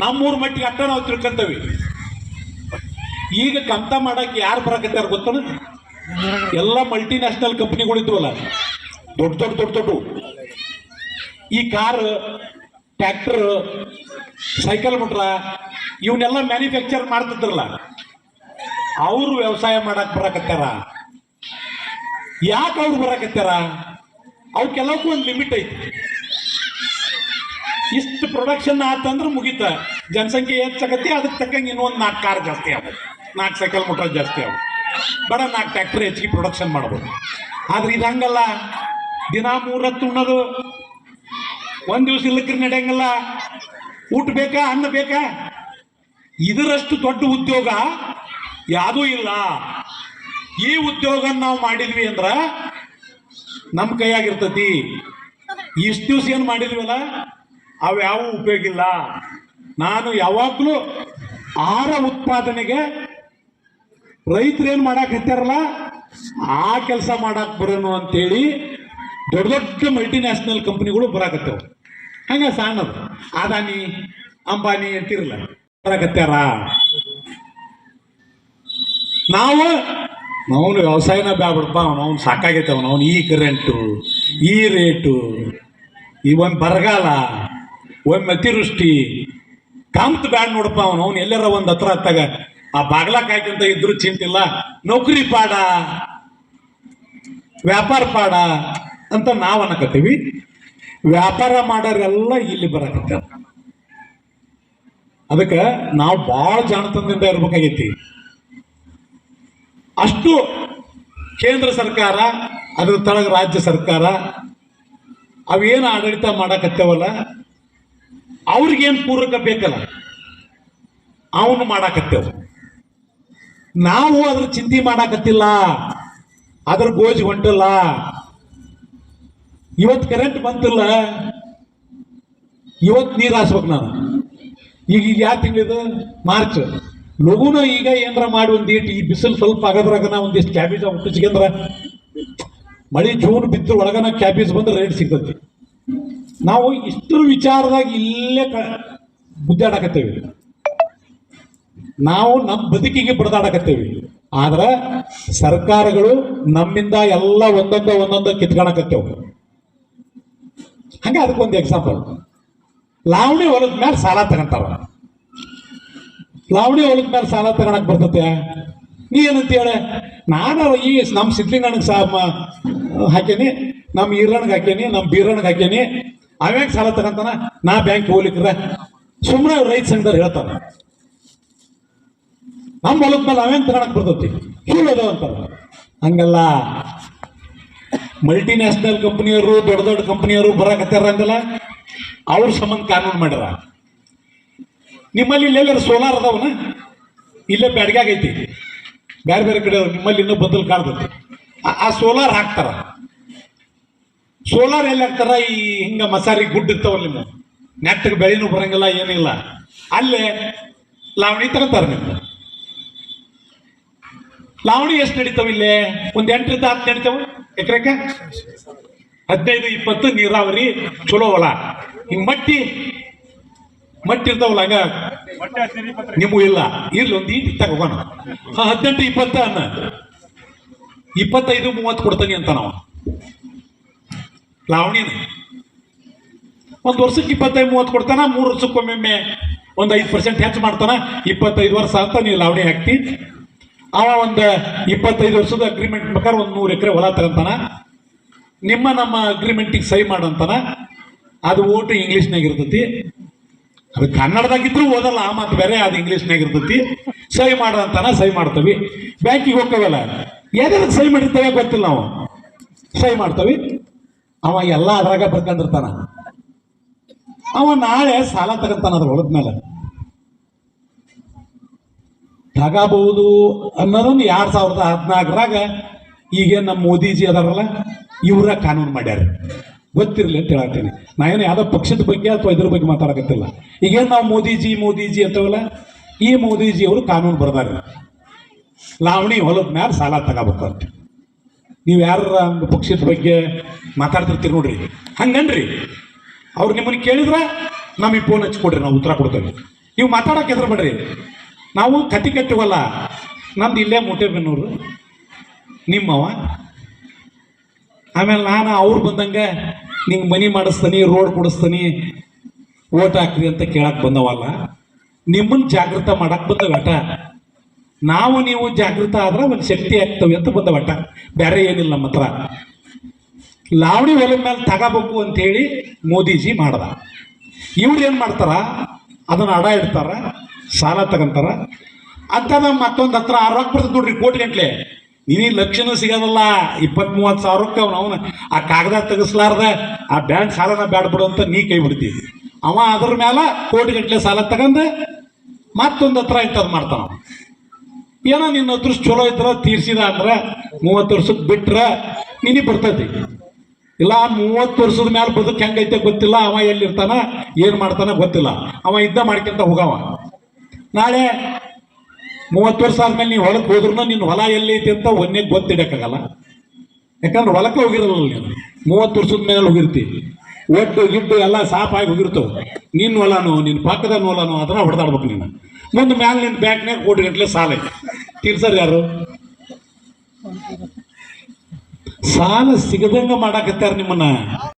ನಮ್ಮೂರ್ ಮಟ್ಟಿಗೆ ಅಟ್ಟ ನಾವು ತಿಳ್ಕೊಂತವಿ. ಈಗ ಕಂತ ಮಾಡಕ್ಕೆ ಯಾರು ಬರಕತ್ತಾರ ಗೊತ್ತನ? ಎಲ್ಲ ಮಲ್ಟಿನ್ಯಾಷನಲ್ ಕಂಪ್ನಿಗಳು ಇದ್ವಲ್ಲ. ದೊಡ್ಡ ದೊಡ್ಡ ದೊಡ್ಡ ದೊಡ್ಡ. ಈ ಕಾರ್ ಟ್ರ್ಯಾಕ್ಟರ್ ಸೈಕಲ್ ಮುಟ್ರ ಇವನ್ನೆಲ್ಲ ಮ್ಯಾನುಫ್ಯಾಕ್ಚರ್ ಮಾಡ್ತಿದ್ರಲ್ಲ. ಅವರು ವ್ಯವಸಾಯ ಮಾಡಕ್ ಬರಕತ್ತಾರ. ಯಾಕೆ ಅವ್ರು ಬರಕತ್ತಾರ? ಅವಕ್ಕೆಲ್ಲಕ್ಕೂ ಒಂದು ಲಿಮಿಟ್ ಐತಿ. ಇಷ್ಟು ಪ್ರೊಡಕ್ಷನ್ ಆತಂದ್ರೆ ಮುಗೀತ. ಜನಸಂಖ್ಯೆ ಹೆಚ್ಚಾಗತ್ತೆ ಅದಕ್ಕೆ ತಕ್ಕಂಗೆ ಇನ್ನೊಂದು ನಾಲ್ಕು ಕಾರ್ ಜಾಸ್ತಿ ಆಗುತ್ತೆ ನಾಲ್ಕು ಸೈಕಲ್ ಮೋಟರ್ ಜಾಸ್ತಿ ಆಗುತ್ತೆ ಬಡ ನಾಲ್ಕು ಟ್ಯಾಕ್ಟ್ರಿ ಹೆಚ್ಚಿಗೆ ಪ್ರೊಡಕ್ಷನ್ ಮಾಡ್ಬೋದು. ಆದ್ರೆ ಇದು ಹಂಗಲ್ಲ. ದಿನ ಮೂರತ್ತು ಉಣ್ಣೋದು. ಒಂದು ದಿವಸ ಇಲ್ಲಕ್ರೆ ನಡೆಯಂಗಲ್ಲ. ಊಟ ಬೇಕಾ, ಅನ್ನ ಬೇಕಾ? ಇದರಷ್ಟು ದೊಡ್ಡ ಉದ್ಯೋಗ ಯಾವುದೂ ಇಲ್ಲ. ಈ ಉದ್ಯೋಗ ನಾವು ಮಾಡಿದ್ವಿ ಅಂದ್ರ ನಮ್ಮ ಕೈಯಾಗಿರ್ತತಿ ಇಷ್ಟು ದಿವಸ ಏನು ಮಾಡಿದ್ವಲ್ಲ ಅವು ಉಪಯೋಗಿಲ್ಲ? ಉಪಯೋಗ ಇಲ್ಲ ನಾನು ಯಾವಾಗಲೂ ಆಹಾರ ಉತ್ಪಾದನೆಗೆ ರೈತರು ಏನು ಮಾಡಕ್ ಹತ್ತಾರಲ್ಲ ಆ ಕೆಲಸ ಮಾಡಕ್ಕೆ ಬರೋನು ಅಂತೇಳಿ ದೊಡ್ಡ ದೊಡ್ಡ ಮಲ್ಟಿನ್ಯಾಷನಲ್ ಕಂಪ್ನಿಗಳು ಬರಾಕತ್ತವು ಹಂಗೆ ಸಣ್ಣದು ಅದಾನಿ, ಅಂಬಾನಿ ಅಂತಿರಲ್ಲ ಬರಾಕತ್ತಾರ ನಾವು ನಾವು ವ್ಯವಸಾಯನ ಬ್ಯಾಬಿಡಪ್ಪ ಅವ್ನು ಸಾಕಾಗೈತೆ ಅವನು. ಅವ್ನು ಈ ಕರೆಂಟು ಈ ರೇಟು ಈ ಒಂದು ಬರಗಾಲ ಒಂದು ಅತಿವೃಷ್ಟಿ ಕಾಮತ್ ಬ್ಯಾಡ್ ನೋಡಪ್ಪ ಅವನು, ಅವ್ನು ಎಲ್ಲಾರ ಒಂದು ಹತ್ರ ಹತ್ತಾಗ, ಆ ಬಾಗ್ಲ ಕಾಯ್ಕೊಂತ ಇದ್ರು ಚಿಂತಿಲ್ಲ, ನೌಕರಿ ಪಾಡ, ವ್ಯಾಪಾರ ಪಾಡ ಅಂತ ನಾವು ಅನ್ನಕತ್ತೀವಿ ವ್ಯಾಪಾರ ಮಾಡೋರೆಲ್ಲ ಇಲ್ಲಿ ಬರಕತ್ತಾರ ಅದಕ್ಕೆ ನಾವು ಭಾಳ ಜಾಣತನದಿಂದ ಇರ್ಬೇಕಾಗೈತಿ. ಅಷ್ಟು ಕೇಂದ್ರ ಸರ್ಕಾರ, ಅದ್ರ ತಳಗ ರಾಜ್ಯ ಸರ್ಕಾರ, ಅವೇನು ಆಡಳಿತ ಮಾಡಕತ್ತೇವಲ್ಲ ಅವ್ರಿಗೇನು ಪೂರಕ ಬೇಕಲ್ಲ? ಅವನು ಮಾಡಾಕತ್ತೇವ. ನಾವು ಅದ್ರ ಚಿಂತೆ ಮಾಡಾಕತ್ತಿಲ್ಲ. ಅದ್ರ ಗೋಜಿ ಹೊಂಟಲ್ಲ. ಇವತ್ತು ಕರೆಂಟ್ ಬಂತಿಲ್ಲ. ಇವತ್ತು ನೀರು ಹಾಸ್ಬೇಕು ನಾನು. ಈಗ ಈಗ ಯಾವ ತಿಂಗಳಿದು? ಮಾರ್ಚ್. ಲಘುನ ಈಗ ಏನಾರ ಮಾಡಿ ಒಂದೀಟ್ ಈ ಬಿಸಿಲು ಸ್ವಲ್ಪ ಆಗದ್ರಾಗನ ಒಂದಿಷ್ಟು ಕ್ಯಾಬೇಜ್ ಹುಟ್ಟಿಸ್ಕೊಂಡ್ರ ಮಳೆ ಜೂನ್ ಬಿದ್ರ ಒಳಗನ ಕ್ಯಾಬೇಜ್ ಬಂದ್ರೆ ರೇಟ್ ಸಿಗ್ತತಿ. ನಾವು ಇಷ್ಟರ ವಿಚಾರದಾಗ ಇಲ್ಲೇ ಕ, ಗುದ್ದಾಡಕತ್ತೇವೆ. ನಾವು ನಮ್ಮ ಬದುಕಿಗೆ ಬಡದಾಡಕತ್ತೇವೆ ಆದ್ರೆ ಸರ್ಕಾರಗಳು ನಮ್ಮಿಂದ ಎಲ್ಲ ಒಂದೊಂದ ಒಂದೊಂದು ಕಿತ್ಕೊಳಕತ್ತೇವೆ ಹಂಗೆ ಅದಕ್ಕೊಂದು ಎಕ್ಸಾಂಪಲ್ ಲಾವಣಿ ಹೊಲದ ಮೇಲೆ ಸಾಲ ತಗೊಂತಾರ. ಲಾವಣಿ ಹೊಲದ ಮೇಲೆ ಸಾಲ ತಗೊಳಕ್ ಬರ್ತತೆ. ನೀ ಏನಂತ ಹೇಳ? ನಾನು ಈ ನಮ್ಮ ಸಿದ್ಲಿಂಗಣ್ಣಗೆ ಸಾ ಹಾಕೇನಿ ನಮ್ಮ ಈರಣ್ಣಗೆ ಹಾಕೇನಿ ನಮ್ಮ ಬೀರಣ್ಣಗೆ ಹಾಕೇನಿ ಅವ್ಯಾಗ ಸಾಲ ತಗೊಂತಾನ? ನಾ ಬ್ಯಾಂಕ್ ಹೋಗ್ಲಿಕ್ಕೆ ಸುಮ್ಮನೆ ರೈತ ಸಂಘದವ್ರು ಹೇಳ್ತಾರ. ನಮ್ಮ ಹೊಲದ ಮೇಲೆ ಅವೇನ್ ತಗೊಳಕ್ ಬರ್ತೈತಿ. ಹೇಳೋದು ಅಂತಾರ. ಹಂಗಲ್ಲ ಮಲ್ಟಿನ್ಯಾಷನಲ್ ಕಂಪ್ನಿಯವರು ದೊಡ್ಡ ದೊಡ್ಡ ಕಂಪ್ನಿಯವರು ಬರಾಕತ್ತಾರ ಅಂದಲ್ಲ? ಅವ್ರ ಸಂಬಂಧ ಕಾನೂನು ಮಾಡ್ಯಾರ. ನಿಮ್ಮಲ್ಲಿ ಇಲ್ಲೆಲ್ಲರ ಸೋಲಾರ್ ಅದಾವನ? ಇಲ್ಲೇ ಬ್ಯಾಡ್ಗ್ಯಾಗ ಐತಿ. ಬೇರೆ ಬೇರೆ ಕಡೆ. ನಿಮ್ಮಲ್ಲಿ ಇನ್ನೂ ಬದಲು ಕಾಣ್ತೈತಿ. ಆ ಸೋಲಾರ್ ಹಾಕ್ತಾರ. ಸೋಲಾರ್ ಎಲ್ಲಿ ಹಾಕ್ತಾರ? ಈ ಹಿಂಗ ಮಸಾರಿ ಗುಡ್ಡ ಇರ್ತಾವಲ್ಲ ನಿಮ್ಮ ನೆಟ್ಟಗೆ ಬೆಳೆನೂ ಬರಂಗಿಲ್ಲ, ಏನಿಲ್ಲ. ಅಲ್ಲೇ ಲಾವಣಿ ತಗೊಂತಾರ ನಿಮ್ಮ ಲಾವಣಿ ಎಷ್ಟು ನಡೀತಾವ ಇಲ್ಲೇ? ಒಂದ್ ಎಂಟರಿಂದ ಹತ್ತು ನಡೀತಾವ ಎಕರೆಕ? ಹದಿನೈದು, ಇಪ್ಪತ್ತು, ನೀರಾವರಿ, ಚಲೋ ಹೊಲ. ಹಿಂಗೆ ಮಟ್ಟಿ ಮಟ್ಟಿ ಇರ್ತಾವಲ್ಲ, ಹಂಗ ನಿಮಗೂ ಇಲ್ಲ. ಇರ್ಲಿ, ಒಂದು ಈಟ್ ತಗೋಣ ಹದಿನೆಂಟು, ಇಪ್ಪತ್ತ ಅನ್ನ. ಇಪ್ಪತ್ತೈದು, ಮೂವತ್ತು ಕೊಡ್ತಾನೆ ಅಂತ ನಾವು. ಲಾವಣಿನ ಒಂದು ವರ್ಷಕ್ಕೆ ಇಪ್ಪತ್ತೈದು, ಮೂವತ್ತು ಕೊಡ್ತಾನ, ಮೂರು ವರ್ಷಕ್ಕೊಮ್ಮೆ ಒಂದು ಐದು ಪರ್ಸೆಂಟ್ ಹೆಚ್ಚು ಮಾಡ್ತಾನ. ಇಪ್ಪತ್ತೈದು ವರ್ಷ ಅಂತ ನೀವು ಲಾವಣಿ ಹಾಕ್ತಿ. ಅವ ಒಂದು ಇಪ್ಪತ್ತೈದು ವರ್ಷದ ಅಗ್ರಿಮೆಂಟ್ ಪ್ರಕಾರ ಒಂದು ನೂರು ಎಕರೆ ಹೊಲ ತಗೊಂತಾನ. ನಿಮ್ಮ ನಮ್ಮ ಅಗ್ರಿಮೆಂಟಿಗೆ ಸಹಿ ಮಾಡಂತಾನ ಅದು ಓಟು ಇಂಗ್ಲೀಷ್ನಾಗ ಇರ್ತೈತಿ. ಅದು ಕನ್ನಡದಾಗಿದ್ರು ಓದಲ್ಲ, ಆ ಮಾತು ಬೇರೆ, ಅದು ಇಂಗ್ಲೀಷ್ನಾಗ ಇರ್ತೈತಿ. ಸಹಿ ಮಾಡಂತಾನ ಸಹಿ ಮಾಡ್ತವಿ. ಬ್ಯಾಂಕಿಗೆ ಹೋಗ್ತವಲ್ಲ ಯಾರ್ಯಾರು ಸಹಿ ಮಾಡಿರ್ತವೆ ಗೊತ್ತಿಲ್ಲ ನಾವು. ಸಹಿ ಮಾಡ್ತವಿ. ಅವ ಎಲ್ಲ ಅದ್ರಾಗ ಬರ್ಕೊಂಡಿರ್ತಾನ. ಅವ ನಾಳೆ ಸಾಲ ತಗೊಂತಾನ ಅದ್ರ ಮೇಲೆ ತಗಬಹುದು ಅನ್ನೋದೊಂದು ಎರಡ್ ಸಾವಿರದ ಹದಿನಾಲ್ಕರಾಗ ಈಗೇನು ನಮ್ಮ ಮೋದಿಜಿ ಅದಾರಲ್ಲ, ಇವರ ಕಾನೂನು ಮಾಡ್ಯಾರ. ಗೊತ್ತಿರಲಿ ಅಂತ ಹೇಳತ್ತೀನಿ ಏನು ಯಾವುದೋ ಪಕ್ಷದ ಬಗ್ಗೆ ಅಥವಾ ಇದ್ರ ಬಗ್ಗೆ ಮಾತಾಡಕತ್ತಿಲ್ಲ. ಈಗೇನು ನಾವು ಮೋದಿಜಿ ಮೋದಿಜಿ ಅಂತವಲ್ಲ, ಈ ಮೋದಿಜಿ ಅವರು ಕಾನೂನು ಬರ್ದಾರ. ಲಾವಣಿ ಹೊಲದ ಮ್ಯಾಲ ಸಾಲ ತಗೋಬೇಕು ಅಂತ. ನೀವು ಯಾರ ಪಕ್ಷದ ಬಗ್ಗೆ ಮಾತಾಡ್ತಿರ್ತೀರಿ ನೋಡ್ರಿ. ಹಂಗನ್ರಿ. ಅವ್ರು ನಿಮ್ಮನ್ನ ಕೇಳಿದ್ರ ನಮಗೆ ಫೋನ್ ಹಚ್ಕೊಡ್ರಿ ನಾವು ಉತ್ತರ ಕೊಡ್ತೇವೆ. ನೀವು ಮಾತಾಡೋಕೆ ಹೆದ್ರ ಬಿಡ್ರಿ. ನಾವು ಕತಿ ಕಟ್ಟಿವಲ್ಲ ನಮ್ದು ಇಲ್ಲೇ ಮುಟ್ಟೆಬೆನ್ನೂರು ನಿಮ್ಮವ ಆಮೇಲೆ ನಾನು ಅವ್ರು ಬಂದಂಗೆ, ನಿಂಗೆ ಮನಿ ಮಾಡಿಸ್ತೀನಿ ರೋಡ್ ಕೊಡಿಸ್ತೀನಿ, ಓಟ್ ಹಾಕ್ರಿ ಅಂತ ಕೇಳಕ್ಕೆ ಬಂದವಲ್ಲ, ನಿಮ್ಮನ್ನು ಜಾಗೃತ ಮಾಡಕ್ಕೆ ಬಂದವಟ ನಾವು ನೀವು ಜಾಗೃತ ಆದ್ರೆ ಒಂದು ಶಕ್ತಿ ಆಗ್ತವೆ ಅಂತ ಬಂದವಟ ಬೇರೆ ಏನಿಲ್ಲ ನಮ್ಮ ಹತ್ರ ಲಾವಣಿ ಒಲೆ ಮೇಲೆ ತಗೋಬೇಕು ಅಂತೇಳಿ ಮೋದಿಜಿ ಮಾಡ್ದ. ಇವ್ರು ಏನು ಮಾಡ್ತಾರ? ಅದನ್ನು ಅಡ ಇಡ್ತಾರ, ಸಾಲ ತಗೊಂತಾರ. ಅಂತ ಮತ್ತೊಂದು ಹತ್ರ ಆರು ರೊಕ್ಕ ಬರ್ತದೆ ನೋಡ್ರಿ ಕೋಟಿ ಗಂಟ್ಲೆ. ನೀನು ಲಕ್ಷನೂ ಸಿಗೋದಲ್ಲ ಇಪ್ಪತ್ತ್ ಮೂವತ್ತು ಸಾವಿರಕ್ಕೆ ಅವ್ನು ಆ ಕಾಗದ ತೆಗಿಸ್ಲಾರ್ದ, ಆ ಬ್ಯಾಂಕ್ ಸಾಲನ ಬ್ಯಾಡ ಬಿಡು ಅಂತ ನೀ ಕೈ ಬಿಡ್ತೀವಿ ಅವ ಅದ್ರ ಮೇಲೆ ಕೋಟಿ ಗಂಟ್ಲೆ ಸಾಲ ತಗೊಂಡು ಮತ್ತೊಂದು ಹತ್ರ ಇಂಥದ್ದು ಮಾಡ್ತಾನ. ಏನೋ ನಿನ್ನ ಹತ್ರ ಚಲೋ ಇದ್ರ, ತೀರ್ಸಿದ ಅಂದ್ರೆ ಮೂವತ್ತು ವರ್ಷಕ್ಕೆ ಬಿಟ್ರೆ ನಿನಗೆ ಬರ್ತೈತಿ. ಇಲ್ಲ, ಮೂವತ್ತು ವರ್ಷದ ಮೇಲೆ ಬದುಕು ಹೆಂಗೈತೆ ಗೊತ್ತಿಲ್ಲ, ಅವ ಎಲ್ಲಿರ್ತಾನ ಏನು ಮಾಡ್ತಾನ ಗೊತ್ತಿಲ್ಲ. ಅವ ಇದ್ದ ಮಾಡ್ಕೊಂತ ಹೋಗವ. ನಾಳೆ ಮೂವತ್ತು ವರ್ಷ ಆದ್ಮೇಲೆ ನೀವು ಹೊಲಕ್ಕೆ ಹೋದ್ರೂ ನಿನ್ನ ಹೊಲ ಎಲ್ಲೈತಿ ಅಂತ ಒಂದೇ ಗೊತ್ತಿಡಕ್ಕಾಗಲ್ಲ. ಯಾಕಂದ್ರೆ ಹೊಲಕ್ಕೆ ಹೋಗಿರಲ್ಲ ನೀನು. ಮೂವತ್ತು ವರ್ಷದ ಮೇಲೆ ಹೋಗಿರ್ತಿ. ಒಟ್ಟು ಗಿಡ್ಡು ಎಲ್ಲ ಸಾಪಾಗಿ ಹೋಗಿರ್ತವೆ. ನಿನ್ನ ಹೊಲನೋ ನಿನ್ನ ಪಕ್ಕದ ಹೊಲನೋ ಅದನ್ನ ಹೊಡೆದಾಡ್ಬೇಕು ನೀನು. ಮುಂದೆ ಮ್ಯಾಲೆ ನಿನ್ನ ಬ್ಯಾಂಕ್ನಾಗ ಕೋಟಿ ಗಂಟ್ಲೆ ಸಾಲ ಐತಿ. ತೀರ್ಸರ್ ಯಾರು? ಸಾಲ ಸಿಗದಂಗ ಮಾಡಾಕತ್ತಾರ ನಿಮ್ಮನ್ನ.